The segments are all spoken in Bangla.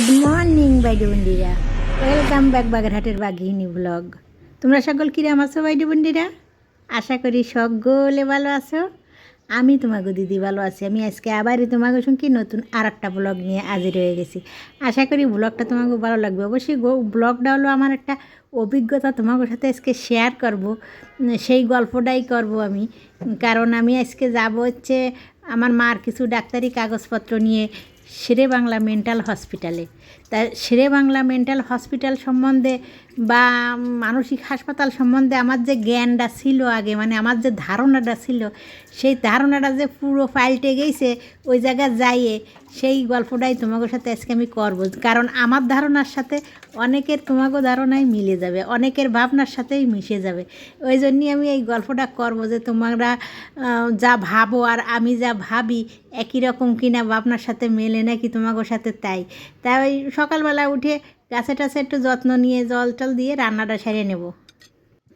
গুড মর্নিং বাইডি বন্ডিরা ওয়েলকাম ব্যাক বাগেরহাটের বাঘিনী ব্লগ তোমরা সকল কিরাম আছো বাইডি বন্ডিরা আশা করি সকলে ভালো আছো। আমি তোমাকে দিদি ভালো আছি। আমি আজকে আবারই তোমাকে সঙ্গে নতুন আর একটা ব্লগ নিয়ে হাজির হয়ে গেছি। আশা করি ব্লগটা তোমাকে ভালো লাগবে। অবশ্যই ব্লগটা হলো আমার একটা অভিজ্ঞতা তোমাদের সাথে আজকে শেয়ার করব। সেই গল্পটাই করব আমি। কারণ আমি আজকে যাব হচ্ছে আমার মার কিছু ডাক্তারি কাগজপত্র নিয়ে শেরে বাংলা মেন্টাল হসপিটালে। তা শেরে বাংলা মেন্টাল হসপিটাল সম্বন্ধে বা মানসিক হাসপাতাল সম্বন্ধে আমার যে জ্ঞানটা ছিল আগে মানে আমার যে ধারণাটা ছিল, সেই ধারণাটা যে পুরো পাল্টে গেছে, ওই জায়গায় যাইয়ে সেই গল্পটাই তোমাদের সাথে আজকে আমি করব। কারণ আমার ধারণার সাথে অনেকের তোমাকে ধারণাই মিলে যাবে, অনেকের ভাবনার সাথেই মিশে যাবে। ওই জন্যই আমি এই গল্পটা করব যে তোমরা যা ভাবো আর আমি যা ভাবি একই রকম কিনা ভাবনার সাথে মেলে নাকি তোমাকে সাথে তাই? তাই সকালবেলা উঠে গাছে টাছে একটু যত্ন নিয়ে জল টল দিয়ে রান্নাটা সেরে নেব।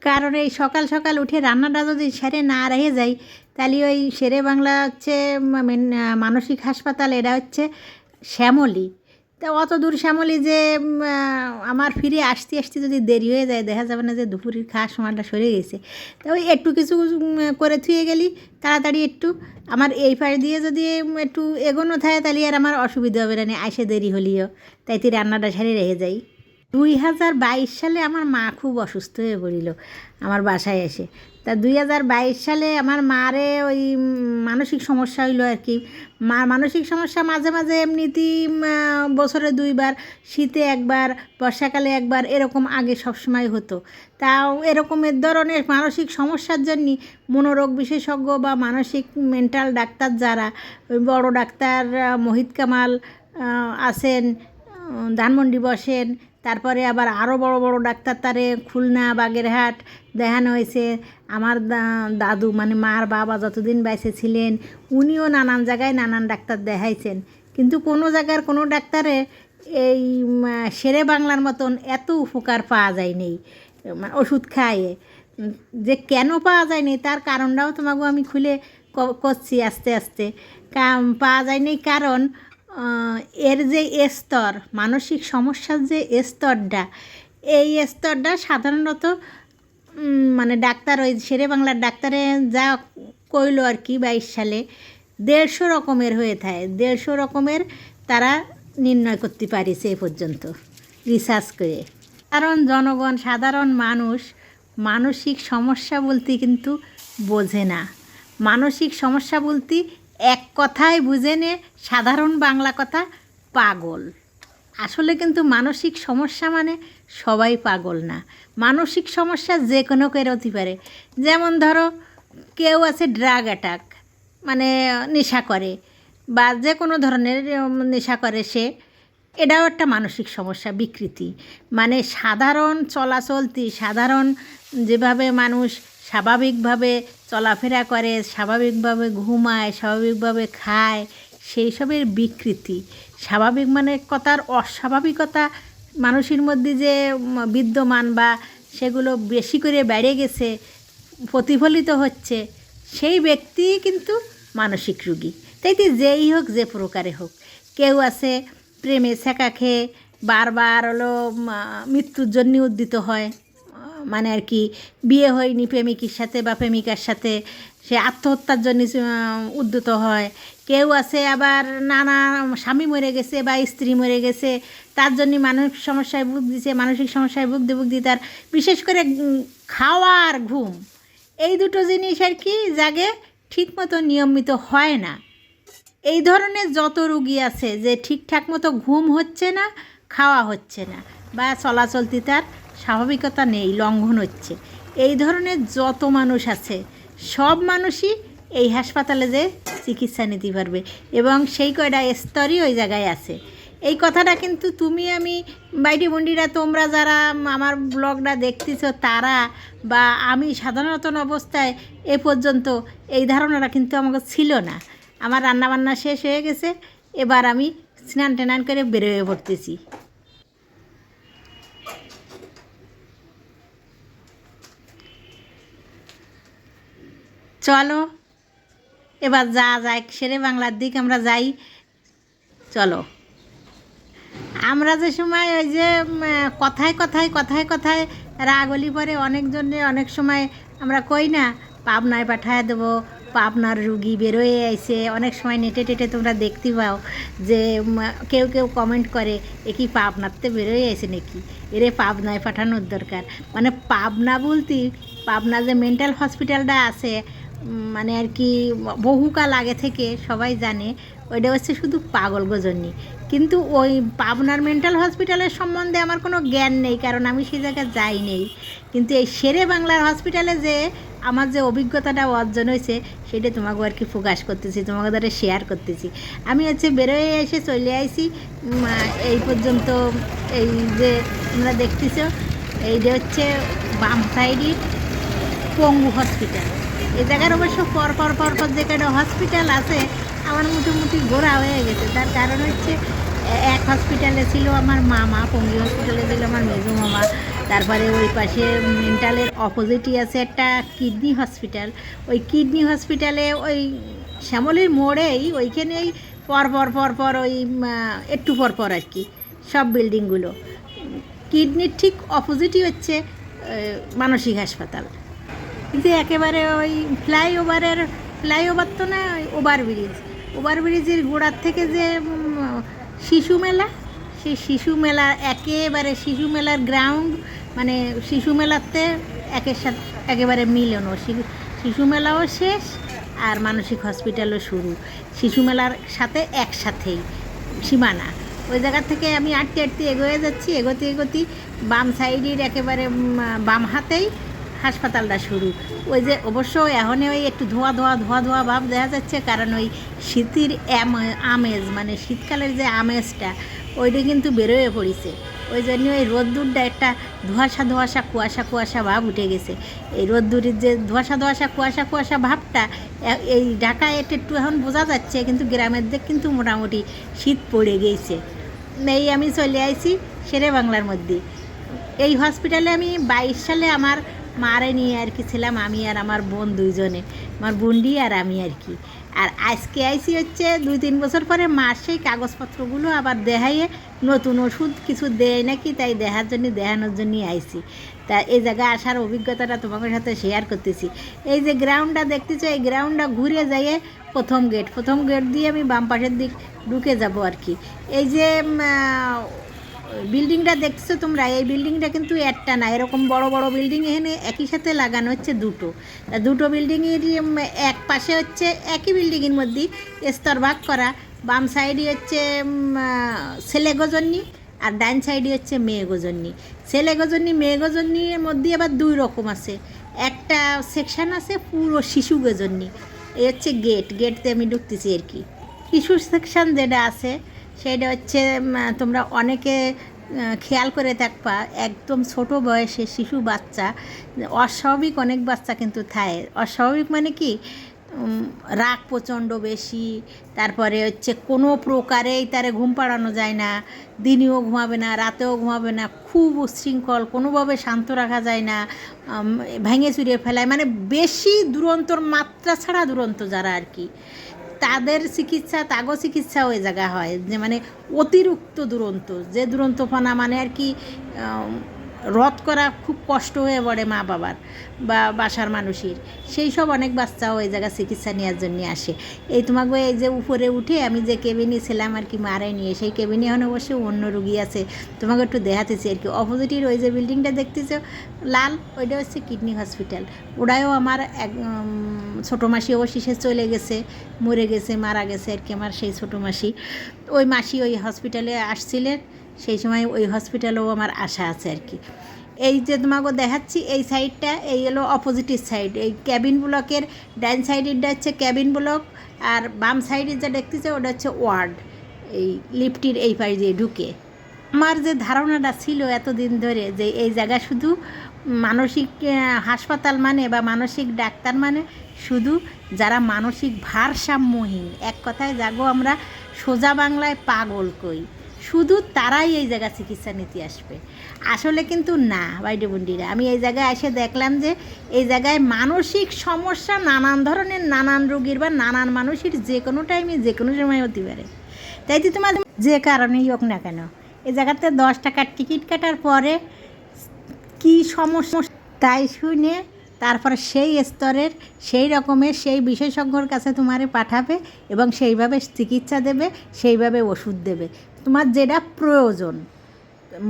কারণ এই সকাল সকাল উঠে রান্নাটা যদি সেরে না রেখে যাই, তাহলে ওই শেরে বাংলা হচ্ছে মেন- মানসিক হাসপাতাল, এরা হচ্ছে শ্যামলি। তা অত দূর শ্যামলি যে আমার ফিরে আসতে আসতে যদি দেরি হয়ে যায়, দেখা যাবে না যে দুপুরের খাওয়ার সময়টা সরে গেছে। তা ওই একটু কিছু করে থুয়ে গেলি, তাড়াতাড়ি একটু। আমার এই পাশ দিয়ে যদি একটু এগোনো থাকে, তাহলে আর আমার অসুবিধা হবে না আসে দেরি হলিও। তাই তুই রান্নাটা সারে রেখে যাই। দুই হাজার বাইশ সালে আমার মা খুব অসুস্থ হয়ে পড়িল আমার বাসায় এসে। তা দুই হাজার বাইশ সালে আমার মারে ওই মানসিক সমস্যা হইল আর কি। মা মানসিক সমস্যা মাঝে মাঝে এমনিতেই বছরে দুইবার, শীতে একবার, বর্ষাকালে একবার, এরকম আগে সবসময় হতো। তাও এরকমের ধরনের মানসিক সমস্যার জন্য মনোরোগ বিশেষজ্ঞ বা মানসিক মেন্টাল ডাক্তার যারা, ওই বড় ডাক্তার মোহিত কামাল আছেন ধানমন্ডি বসেন তারপরে আবার আরও বড় বড় ডাক্তার তারে খুলনা, বাগেরহাট দেখানো হয়েছে। আমার দাদু মানে মার বাবা যতদিন বাইসে ছিলেন, উনিও নানান জায়গায় নানান ডাক্তার দেখাইছেন। কিন্তু কোনো জায়গার কোনো ডাক্তারে এই শেরে বাংলার মতন এত উপকার পাওয়া যায়নি মানে ওষুধ খাইয়ে। যে কেন পাওয়া যায়নি তার কারণটাও তোমাকে আমি খুলে করছি আস্তে আস্তে। পাওয়া যায়নি কারণ এর যে স্তর, মানসিক সমস্যার যে স্তরটা, এই স্তরটা সাধারণত মানে ডাক্তার ওই শেরে বাংলার ডাক্তারে যা কইলো আর কি বাইশ সালে, দেড়শো রকমের হয়ে থাকে। দেড়শো রকমের তারা নির্ণয় করতে পারিছে এ পর্যন্ত রিসার্চ করে। কারণ জনগণ, সাধারণ মানুষ, মানসিক সমস্যা বলতে কিন্তু বোঝে না। মানসিক সমস্যা বলতে এক কথায় বুঝে নে, সাধারণ বাংলা কথা, পাগল। আসলে কিন্তু মানসিক সমস্যা মানে সবাই পাগল না। মানসিক সমস্যা যে কোনো কেউ হতে পারে। যেমন ধরো, কেউ আছে ড্রাগ অ্যাটাক মানে নেশা করে, বা যে কোনো ধরনের নেশা করে সে, এটাও একটা মানসিক সমস্যা, বিকৃতি। মানে সাধারণ চলাচলতি সাধারণ যেভাবে মানুষ স্বাভাবিকভাবে চলাফেরা করে, স্বাভাবিকভাবে ঘুমায়, স্বাভাবিকভাবে খায়, সেই সবের বিকৃতি। স্বাভাবিক মানে কথার অস্বাভাবিকতা মানুষের মধ্যে যে বিদ্যমান বা সেগুলো বেশি করে বেড়ে গেছে, প্রতিফলিত হচ্ছে, সেই ব্যক্তি কিন্তু মানসিক রুগী। তাই যেই হোক, যে প্রকারে হোক, কেউ আছে প্রেমে ছেঁকা খেয়ে বারবার হলো মৃত্যুর জন্য উদ্দিত হয়। মানে আর কি, বিয়ে হয়নি প্রেমিকের সাথে বা প্রেমিকার সাথে, সে আত্মহত্যার জন্য উদ্যত হয়। কেউ আছে আবার নানা স্বামী মরে গেছে বা স্ত্রী মরে গেছে, তার জন্য মানসিক সমস্যায় ভুগ দিছে মানসিক সমস্যায় ভুগতে ভুগতে তার বিশেষ করে খাওয়া আর ঘুম। এই দুটো জিনিস আর কি জাগে ঠিকমতো নিয়মিত হয় না। এই ধরনের যত রুগী আছে যে ঠিকঠাক মতো ঘুম হচ্ছে না, খাওয়া হচ্ছে না, বা চলাচলতি তার স্বাভাবিকতা নেই, লঙ্ঘন হচ্ছে। এই ধরনের যত মানুষ আছে, সব মানুষই এই হাসপাতালে যে চিকিৎসা নিতে পারবে এবং সেই কয়টা স্তরই ওই জায়গায় আছে। এই কথাটা কিন্তু তুমি আমি, বাইটি বন্ডিরা তোমরা যারা আমার ব্লগটা দেখতেছ, তারা বা আমি সাধারণত অবস্থায় এ পর্যন্ত এই ধারণাটা কিন্তু আমাকে ছিল না। আমার রান্নাবান্না শেষ হয়ে গেছে, এবার আমি স্নান টেনান করে বেরোয় পড়তেছি। চলো, এবার যা যায় সেরে বাংলার দিক আমরা যাই। চলো। আমরা যে সময় ওই যে কথায় কথায় কথায় কথায় রাগলি পরে অনেকজনে অনেক সময় আমরা কই না, পাবনায় পাঠায় দেবো, পাবনার রুগী বেরোয় আইছে অনেক সময় নেটে টেটে তোমরা দেখতে পাও যে কেউ কেউ কমেন্ট করে, এ কি পাবনাতে বেরোয় আইছে নাকি? এরে পাবনায় পাঠানোর দরকার। মানে পাবনা বলতে, পাবনা যে মেন্টাল হসপিটালটা আছে মানে আর কি, বহুকাল আগে থেকে সবাই জানে, ওইটা হচ্ছে শুধু পাগল গজনী। কিন্তু ওই পাবনার মেন্টাল হসপিটালের সম্বন্ধে আমার কোনো জ্ঞান নেই, কারণ আমি সেই জায়গায় যাই নেই। কিন্তু এই শেরে বাংলার হসপিটালে যে আমার যে অভিজ্ঞতাটা অর্জন হয়েছে, সেটা তোমাকে আর কি ফোকাস করতেছি, তোমাকে দ্বারা শেয়ার করতেছি। আমি হচ্ছে বেরোয় এসে চলে আইছি এই পর্যন্ত এই যে তোমরা দেখতেছ, এইটা হচ্ছে বাম সাইডের পঙ্গু হসপিটাল এই জায়গার অবশ্য পর পর পর পর যে কটা হসপিটাল আছে, আমার মোটামুটি ঘোরা হয়ে গেছে। তার কারণ হচ্ছে, এক হসপিটালে ছিল আমার মামা, পঙ্গি হসপিটালে ছিল আমার মেজো মামা। তারপরে ওই পাশে মেন্টালের অপোজিটই আছে একটা কিডনি হসপিটাল ওই কিডনি হসপিটালে ওই শ্যামলির মোড়েই, ওইখানেই পর পর পর পর ওই একটু পর পর আর কি, সব বিল্ডিংগুলো কিডনির ঠিক অপোজিটই হচ্ছে মানসিক হাসপাতাল। যে একেবারে ওই ফ্লাইওভারের, ফ্লাইওভার তো না, ওই ওভার ব্রিজ ওভার ব্রিজের গোড়ার থেকে যে শিশু মেলা, সেই শিশু মেলা, একেবারে শিশু মেলার গ্রাউন্ড মানে শিশু মেলাতে একের সাথে, একেবারে মিলনও। শিশু মেলাও শেষ, আর মানসিক হসপিটালও শুরু। শিশু মেলার সাথে একসাথেই, সীমানা। ওই জায়গা থেকে আমি আটতে আটতে এগোয়ে যাচ্ছি, এগোতে এগোতে বাম সাইডের একেবারে বাম হাতেই হাসপাতালটা শুরু। ওই যে অবশ্য এখন ওই একটু ধোয়া ধোয়া ধোয়া ধোয়া ভাব দেখা যাচ্ছে, কারণ ওই শীতের আমেজ মানে শীতকালের যে আমেজটা, ওইটা কিন্তু বেরোয় পড়েছে। ওই জন্য ওই রোদ্দুরটা একটা ধোয়াশা ধোয়াশা, কুয়াশা কুয়াশা ভাব উঠে গেছে। এই রোদ্দুরের যে ধোয়াশা ধোয়াশা, কুয়াশা কুয়াশা ভাবটা এই ঢাকায় একটু একটু এখন বোঝা যাচ্ছে, কিন্তু গ্রামের দিক কিন্তু মোটামুটি শীত পড়ে গেছে। এই আমি চলে আইছি শেরে বাংলার মধ্যে। এই হসপিটালে আমি বাইশ সালে আমার মারে নিয়ে আর কি ছিলাম আমি আর আমার বোন দুইজনে, আমার বুন্ডি আর আমি আর কি। আর আজকে আইসি হচ্ছে দুই তিন বছর পরে মার সেই কাগজপত্রগুলো আবার দেখাইয়ে নতুন ওষুধ কিছু দেয় নাকি, তাই দেখার জন্য, দেখানোর জন্যই আইসি তা এই জায়গায় আসার অভিজ্ঞতাটা তোমাদের সাথে শেয়ার করতেছি। এই যে গ্রাউন্ডটা দেখতেছো, এই গ্রাউন্ডটা ঘুরে যাইয়ে প্রথম গেট প্রথম গেট দিয়ে আমি বাম পাশের দিক ঢুকে যাব আর কি। এই যে বিল্ডিংটা দেখছ তোমরা? এই বিল্ডিংটা কিন্তু একটা না, এরকম বড় বড় বিল্ডিং এখানে একই সাথে লাগানো হচ্ছে দুটো। দুটো বিল্ডিংয়ের এক পাশে হচ্ছে একই বিল্ডিংয়ের মধ্যে স্তর ভাগ করা। বাম সাইডে হচ্ছে ছেলে গজন্নি আর ডাইন সাইডে হচ্ছে মেয়ে গজন্নি ছেলে গজন্নি মেয়ে গজন্নির মধ্যে আবার দুই রকম আছে। একটা সেকশন আছে পুরো শিশু গজন্নি এই হচ্ছে গেট গেটতে আমি ঢুকতেছি আর কি। শিশু সেকশন যেটা আছে সেটা হচ্ছে তোমরা অনেকে খেয়াল করে থাকবা একদম ছোট বয়সে শিশু বাচ্চা, অস্বাভাবিক অনেক বাচ্চা কিন্তু থায় অস্বাভাবিক মানে কি? রাগ প্রচণ্ড বেশি, তারপরে হচ্ছে কোনো প্রকারেই তারে ঘুম পাড়ানো যায় না, দিনেও ঘুমাবে না, রাতেও ঘুমাবে না, খুব উচ্ছৃঙ্খল, কোনোভাবে শান্ত রাখা যায় না ভেঙে চুরিয়ে ফেলায়। মানে বেশি দুরন্তর, মাত্রা ছাড়া দুরন্ত যারা আর কি। তাদের চিকিৎসা, তাগো চিকিৎসা ওই জায়গা হয়। যে মানে অতিরিক্ত দুরন্ত, যে দুরন্তপনা মানে আর কি রদ করা খুব কষ্ট হয়ে পড়ে মা বাবার বা বাসার মানুষের। সেই সব অনেক বাচ্চা ওই জায়গায় চিকিৎসা নেওয়ার জন্য আসে। এই তোমাকে এই যে উপরে উঠে আমি যে কেবিনে ছিলাম আর কি মারে নিয়ে, সেই কেবিনে এখন অবশ্য অন্য রুগী আছে। তোমাকে একটু দেখাতেছি আর কি। অপোজিটের ওই যে বিল্ডিংটা দেখতেছো? লাল, ওইটা হচ্ছে কিডনি হসপিটাল ওটাও আমার এক ছোটো মাসি অবশেষে চলে গেছে, মরে গেছে, মারা গেছে আর কি আমার সেই ছোটো মাসি। ওই মাসি ওই হসপিটালে আসছিলেন। সেই সময় ওই হসপিটালেও আমার আশা আছে আর কি। এই যে তোমাকে দেখাচ্ছি, এই সাইডটা এই হলো অপোজিটের সাইড এই ক্যাবিন ব্লকের ডাইন সাইডেরটা হচ্ছে ক্যাবিন ব্লক আর বাম সাইডে যা দেখতেছে, ওটা হচ্ছে ওয়ার্ড এই লিফটির এই পাশ দিয়ে ঢুকে। আমার যে ধারণাটা ছিল এতদিন ধরে যে এই জায়গা শুধু মানসিক হাসপাতাল মানে বা মানসিক ডাক্তার মানে শুধু যারা মানসিক ভারসাম্যহীন। এক কথায় যাগো আমরা সোজা বাংলায় পাগল কই। শুধু তারাই এই জায়গা চিকিৎসা নিতে আসবে। আসলে কিন্তু না, বাইডে বন্ডিরা আমি এই জায়গায় এসে দেখলাম যে এই জায়গায় মানসিক সমস্যা নানান ধরনের, নানান রোগীর বা নানান মানুষের যে কোনো টাইমে যে কোনো সময় হতে পারে। তাই তো তোমার যে কারণেই হোক না কেন, এই জায়গাতে দশ টাকার টিকিট কাটার পরে কি সমস্যা? তাই শুনে তারপরে সেই স্তরের, সেই রকমের, সেই বিশেষজ্ঞর কাছে তোমারে পাঠাবে এবং সেইভাবে চিকিৎসা দেবে, সেইভাবে ওষুধ দেবে। তোমার যেটা প্রয়োজন।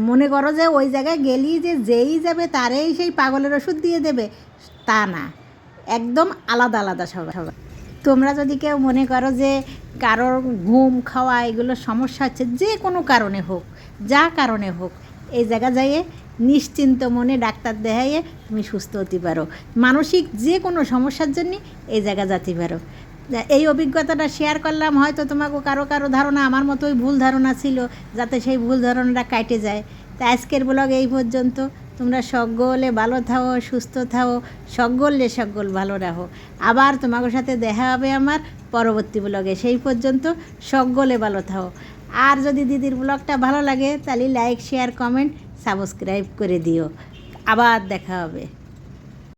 মনে করো যে ওই জায়গায় গেলি যে যেই যাবে তারেই সেই পাগলের ওষুধ দিয়ে দেবে, তা না। একদম আলাদা আলাদা সবাই সবাই তোমরা যদি কেউ মনে করো যে কারোর ঘুম খাওয়া এগুলো সমস্যা হচ্ছে, যে কোনো কারণে হোক, যা কারণে হোক, এই জায়গা যাইয়ে নিশ্চিন্ত মনে ডাক্তার দেখাইয়ে তুমি সুস্থ হতে পারো। মানসিক যে কোনো সমস্যার জন্যে এই জায়গা যেতে পারো। এই অভিজ্ঞতাটা শেয়ার করলাম, হয়তো তোমাকে কারও কারও ধারণা, আমার মতোই ভুল ধারণা ছিল, যাতে সেই ভুল ধারণাটা কাটে যায়। তা আজকের ব্লগ এই পর্যন্ত। তোমরা সকলে ভালো থাও, সুস্থ থাও সকলে সকল ভালো রাখো আবার তোমাদের সাথে দেখা হবে আমার পরবর্তী ব্লগে সেই পর্যন্ত সকলে ভালো থাও। আর যদি দিদির ব্লগটা ভালো লাগে, তাহলে লাইক শেয়ার কমেন্ট সাবস্ক্রাইব করে দিও। আবার দেখা হবে।